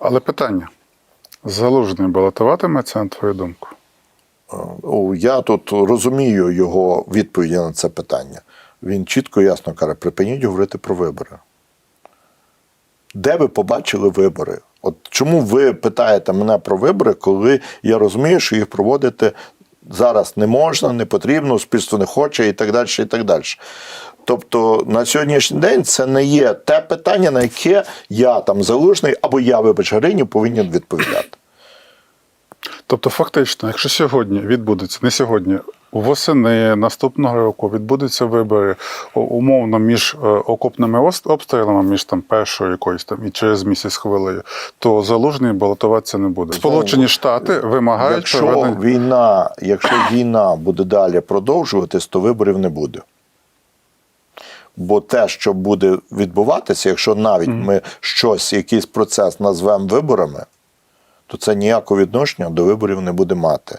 Але питання: залужний балотуватиметься, на твою думку? Я тут розумію його відповіді на це питання. Він чітко ясно каже: припиніть говорити про вибори. Де ви побачили вибори? От чому ви питаєте мене про вибори, коли я розумію, що їх проводити зараз не можна, не потрібно, суспільство не хоче і так далі. і так далі. Тобто на сьогоднішній день це не є те питання, на яке я там залужний або я, вибач, Гринів, повинен відповідати. Тобто, фактично, якщо сьогодні відбудеться, не сьогодні, восени наступного року відбудуться вибори умовно між е, окопними обстрілами, між там першою якоюсь там і через місяць хвилею, то залужний балотуватися не буде. Сполучені Штати вимагають Якщо проведення. війна, якщо війна буде далі продовжуватись, то виборів не буде. Бо те, що буде відбуватися, якщо навіть ми щось, якийсь процес назвемо виборами, то це ніякого відношення до виборів не буде мати.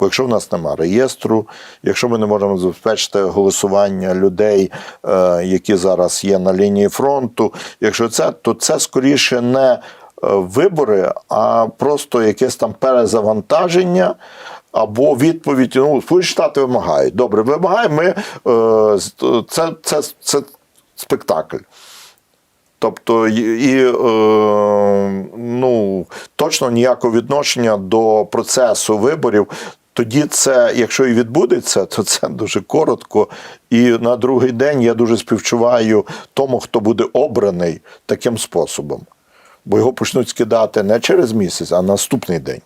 Бо якщо в нас немає реєстру, якщо ми не можемо забезпечити голосування людей, е, які зараз є на лінії фронту, якщо це, то це скоріше не е, вибори, а просто якесь там перезавантаження. Або відповідь, ну, Сполучені Штати вимагають. Добре, вимагаємо, ми, е, це, це, це спектакль. Тобто, і, е, ну, точно ніякого відношення до процесу виборів. Тоді це, якщо і відбудеться, то це дуже коротко. І на другий день я дуже співчуваю тому, хто буде обраний таким способом. Бо його почнуть скидати не через місяць, а наступний день.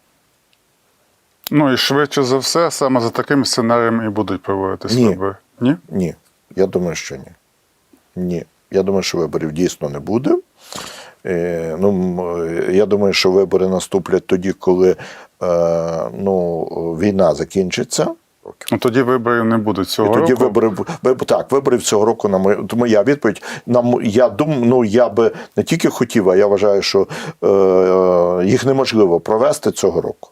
Ну і швидше за все, саме за таким сценарієм і будуть проводитись Ні. вибори. Ні? Ні, я думаю, що ні. Ні. Я думаю, що виборів дійсно не буде. Е, ну, я думаю, що вибори наступлять тоді, коли е, ну, війна закінчиться. Ну тоді виборів не будуть цього І тоді року. вибори виб- так, виборів цього року на мою, то моя відповідь. На я думаю, ну я би не тільки хотів, а я вважаю, що е, їх неможливо провести цього року.